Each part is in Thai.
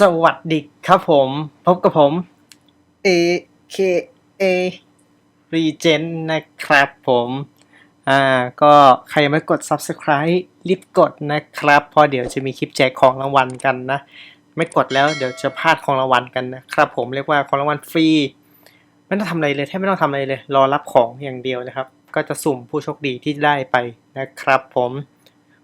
สวัสดีครับผม พบกับผม AKA Regen นะครับผม อ่า ก็ใครยังไม่กด Subscribe รีบกดนะครับ เพราะเดี๋ยวจะมีคลิปแจกของรางวัลกันนะ ไม่กดแล้วเดี๋ยวจะพลาดของรางวัลกันนะครับผมเรียกว่าของรางวัลฟรี ไม่ต้องทำอะไรเลยแทบไม่ต้องทำอะไรเลย รอรับของอย่างเดียวนะครับ ก็จะสุ่มผู้โชคดีที่ได้ไปนะครับผม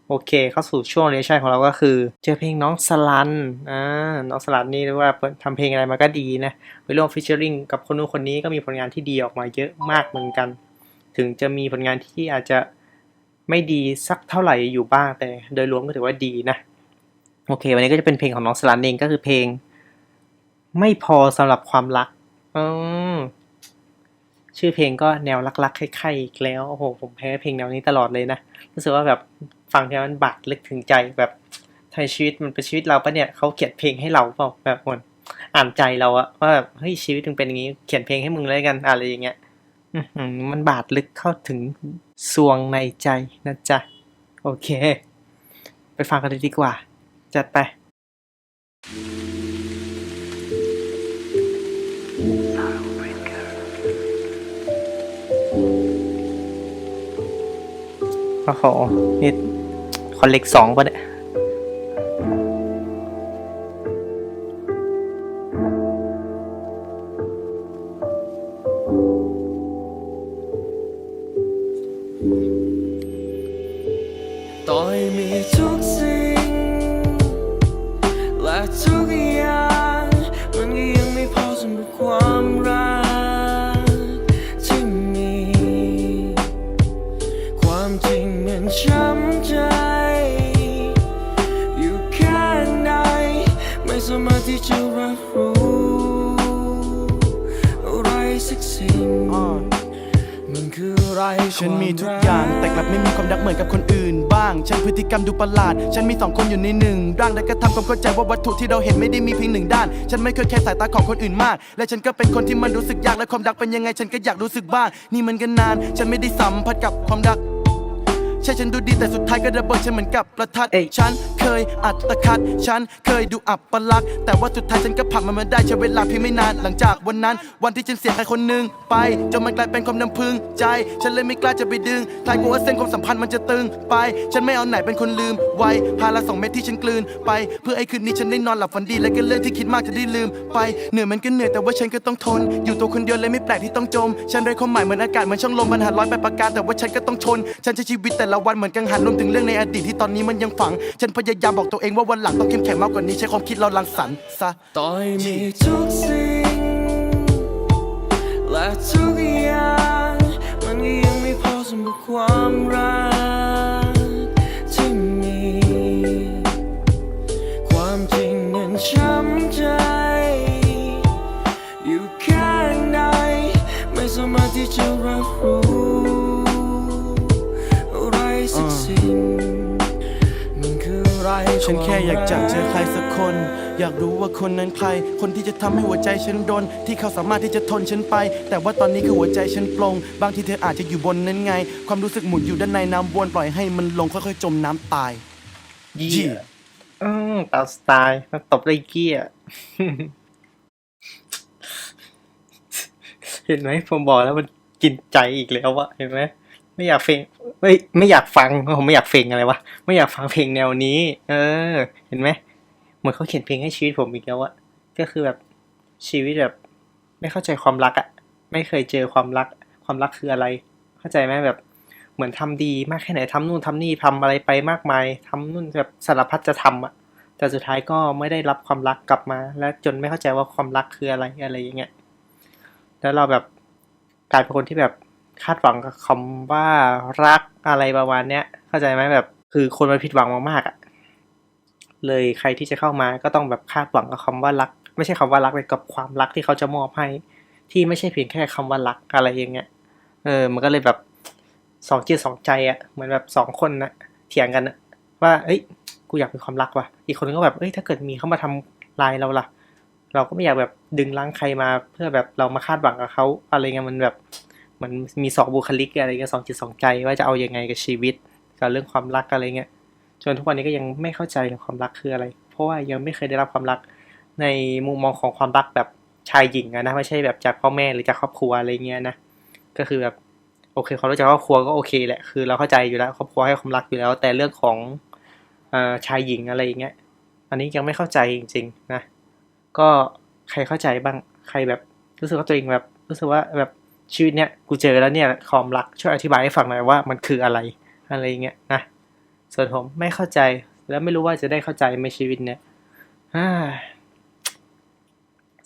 โอเคเข้าสู่ช่วงเรียนชั่นของเราก็คือ เจอเพลงน้องสลันอ่าน้องสลันนี่เรียกว่าทำเพลงอะไรมาก็ดีนะไปร่วมฟิชเชอริงกับคนนู้นคนนี้ก็มีผลงานที่ดีออกมาเยอะมากเหมือนกัน ถึงจะมีผลงานที่อาจจะไม่ดีสักเท่าไหร่อยู่บ้างแต่โดยรวมก็ถือว่าดีนะ โอเค วันนี้ก็จะเป็นเพลงของน้องสลันเองก็คือเพลง ไม่พอสำหรับความรักอืมชื่อเพลงก็แนวรักๆใคร่ๆอีกแล้วโอ้โหผมแพ้เพลงแนวนี้ตลอดเลยนะรู้สึกว่าแบบ ฟังแล้วมันบาดลึกถึงใจแบบทำชีวิตมันเป็นชีวิตเราปะเนี่ยเขาเขียนเพลงให้เราเปล่าแบบเหมือนอ่านใจเราอะว่าแบบเฮ้ยชีวิตมึงเป็นอย่างนี้ เขียนเพลงให้มึงเลยกันอะไรอย่างเงี้ยมันบาดลึกเข้าถึงสวงในใจนะจ๊ะ โอเค ไปฟังกันเลยดีกว่า จัดไปโอ้โหนี่ อนเล็กสองปะเนี่ยต่อยมีทุกสิ่ง สักสิ่งมันคืออะไรฉันมีทุกอย่างแต่กลับไม่มีความรักเหมือนกับคนอื่นบ้าง ฉันพฤติกรรมดูประหลาด ฉันมีสองคนอยู่ในหนึ่งร่างและก็ทำความเข้าใจว่าวัตถุที่เราเห็นไม่ได้มีเพียงหนึ่งด้าน ฉันไม่เคยแคร์สายตาของคนอื่นมาก และฉันก็เป็นคนที่มันรู้สึกยากและความรักเป็นยังไง ฉันก็อยากรู้สึกบ้าง นี่มันก็นาน ฉันไม่ได้สัมผัสกับความรักใช่ฉันดูดีแต่สุดท้ายก็ระเบิดฉันเหมือนกับประทัดเอ้ยฉัน เคยอัดตะคัด ฉันเคยดูอับประลักษ์แต่ว่าสุดท้ายฉันก็ผ่านมันมาได้ใช้เวลาเพียงไม่นานหลังจากวันนั้น วันที่ฉันเสียใครคนหนึ่งไปจนมันกลายเป็นความน้ำพึงใจ ฉันเลยไม่กล้าจะไปดึงทายกลัวว่าเส้นความสัมพันธ์มันจะตึงไป ฉันไม่เอาไหนเป็นคนลืมไว้พาละสองเม็ดที่ฉันกลืนไป เพื่อไอ้คืนนี้ฉันได้นอนหลับฝันดีและก็เรื่องที่คิดมากจะได้ลืมไปเหนื่อยมันก็เหนื่อยแต่ว่าฉันก็ต้องทน อยู่ตัวคนเดียวเลยไม่แปลกที่ต้องจม ฉันไร้ความหมายเหมือนอากาศเหมือนช่องลมมันหาร้อยไปประการแต่ว่าฉันก็ต้องชน ฉันใช้ชีวิตแต่ละวันเหมือนกังหันรวมถึงเรื่องในอดีตที่ตอนนี้มันยังฝัง ฉันพยายามบอกตัวเองว่าวันหลังต้องเข้มแข็งมากกว่านี้ใช้ความคิดเราลังสรรค์ซะต่อยมีทุกสิ่งและทุกอย่างมันก็ยังไม่พอสำหรับความรักที่มี ความจริงนั้นช้ำใจ อยู่แค่ไหนไม่สามารถที่จะรับรู้ ฉันแค่อยากจะเจอใครวามสักคน อยากรู้ว่าคนนั้นใคร คนที่จะทำให้หัวใจฉันโดน ที่เขาสามารถที่จะทนฉันไป แต่ว่าตอนนี้คือหัวใจฉันปลง บางทีเธออาจจะอยู่บนนั้นไง ความรู้สึกหมุนอยู่ด้านในน้ำวนปล่อยให้มันลงค่อยๆ จมน้ำตายเยี่ยอืมตามสไตล์มันตบด้วยเกี้ยเห็นไหมผมบอกแล้วมันกินใจอีกแล้ววะเห็นไหม ไม่อยากเพลงไม่ไม่อยากฟังผมไม่อยากเพลงอะไรวะไม่อยากฟังเพลงแนวนี้ เออ เห็นไหมเหมือนเขาเขียนเพลงให้ชีวิตผมอีกแล้วอะก็คือแบบชีวิตแบบ ไม่เข้าใจความรักอะไม่เคยเจอความรัก ความรักคืออะไร เข้าใจไหมแบบเหมือนทำดีมากแค่ไหนทำนู่นทำนี่ทำอะไรไปมากมายทำนู่นแบบสารพัดจะทำอะแต่สุดท้ายก็ไม่ได้รับความรักกลับมา และจนไม่เข้าใจว่าความรักคืออะไรอะไรอย่างเงี้ยแล้วเราแบบกลายเป็นคนที่แบบ คาดหวังกับคำว่ารักอะไรประมาณเนี้ย เข้าใจไหมแบบคือคนมันผิดหวังมากๆอะเลยใครที่จะเข้ามาก็ต้องแบบคาดหวังกับคำว่ารัก ไม่ใช่คำว่ารักเลยกับความรักที่เขาจะมอบให้ ที่ไม่ใช่เพียงแค่คำว่ารักอะไรอย่างเงี้ยเออ มันก็เลยแบบสองจิตสองใจอะ่ะเหมือนแบบสองคนนะเถียงกันนะว่าเอ้ยกูอยากมีความรักว่ะอีกคนนึงก็แบบเอ้ยถ้าเกิดมีเข้ามาทำลายเราล่ะ เราก็ไม่อยากแบบดึงล้างใครมาเพื่อแบบเรามาคาดหวังกับเขาอะไรเงี้ยมันแบบ มันมีสองบุคลิกอะไรเงี้ยสองจิตสองใจว่าจะเอาอยังไงกับชีวิต กับเรื่องความรักอะไรเงี้ยจนทุกวันนี้ก็ยังไม่เข้าใจเลยความรักคืออะไร เพราะว่ายังไม่เคยได้รับความรักในมุมมองของความรักแบบชายหญิงนะไม่ใช่แบบจากพ่อแม่หรือจากครอบครัวอะไรเงี้ยนะก็คือแบบโอเคความรู้จักครอบครัวก็โอเคแหละคือเราเข้าใจอยู่แล้วครอบครัวให้ความรักอยู่แล้ว แต่เรื่องของอ่อชายหญิงอะไรอย่างเงี้ยอันนี้ยังไม่เข้าใจจริง ๆนะ ก็ใครเข้าใจบ้างใครแบบรู้สึกว่าตัวเองแบบรู้สึกว่าแบบ ชีวิตเนี้ยกูเจอแล้วเนี่ยความรักช่วยอธิบายให้ฟังหน่อยว่ามันคืออะไรอะไรเงี้ยนะส่วนผมไม่เข้าใจแล้วไม่รู้ว่าจะได้เข้าใจไหมชีวิตเนี้ย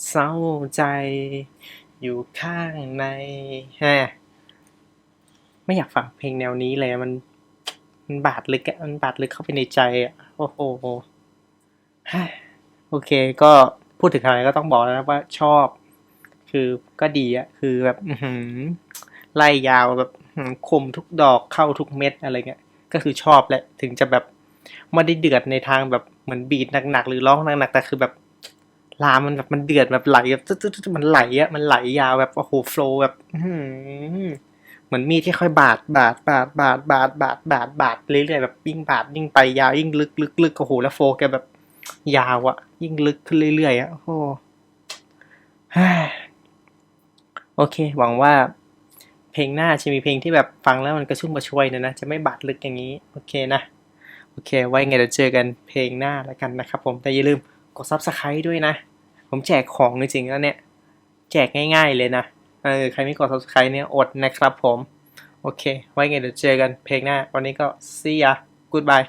เศร้าใจอยู่ข้างในฮะไม่อยากฟังเพลงแนวนี้เลยมัน มันบาดลึกอะมันบาดลึกเข้าไปในใจอะโอ้โหโอเค ก็พูดถึงอะไรก็ต้องบอกแล้วนะว่าชอบ คือก็ดีอะคือแบบไล่ยาวแบบคมทุกดอกเข้าทุกเม็ดอะไรเงี้ย ก็คือชอบแหละ ถึงจะแบบไม่ได้เดือดในทางแบบเหมือนบีดหนักๆหรือร้องหนักๆแต่คือแบบลามมันแบบมันเดือดแบบไหลแบบตึ๊ดๆมันไหลอะมันไหลยาวแบบโอ้โหโฟล์แบบเหมือนมีดที่ค่อยบาดบาดบาดบาดบาดบาดบาดบาดเรื่อยๆแบบยิ่งบาดยิ่งไปยาวยิ่งลึกลึกลึกโอ้โหแล้วโฟล์แกแบบยาวอะยิ่งลึกขึ้นเรื่อยๆอะโอ้โห โอเค หวังว่าเพลงหน้าจะมีเพลงที่แบบฟังแล้วมันกระชุ่มกระชวยนะนะ จะไม่บาดลึกอย่างนี้ โอเคนะ โอเค ไว้ไงเดี๋ยวเจอกันเพลงหน้าแล้วกันนะครับผม แต่อย่าลืมกด subscribe ด้วยนะ ผมแจกของจริงๆแล้วเนี่ย แจกง่ายๆเลยนะ เออ ใครไม่กด subscribe เนี่ยอดนะครับผม โอเค ไว้ไงเดี๋ยวเจอกันเพลงหน้า วันนี้ก็ see ya goodbye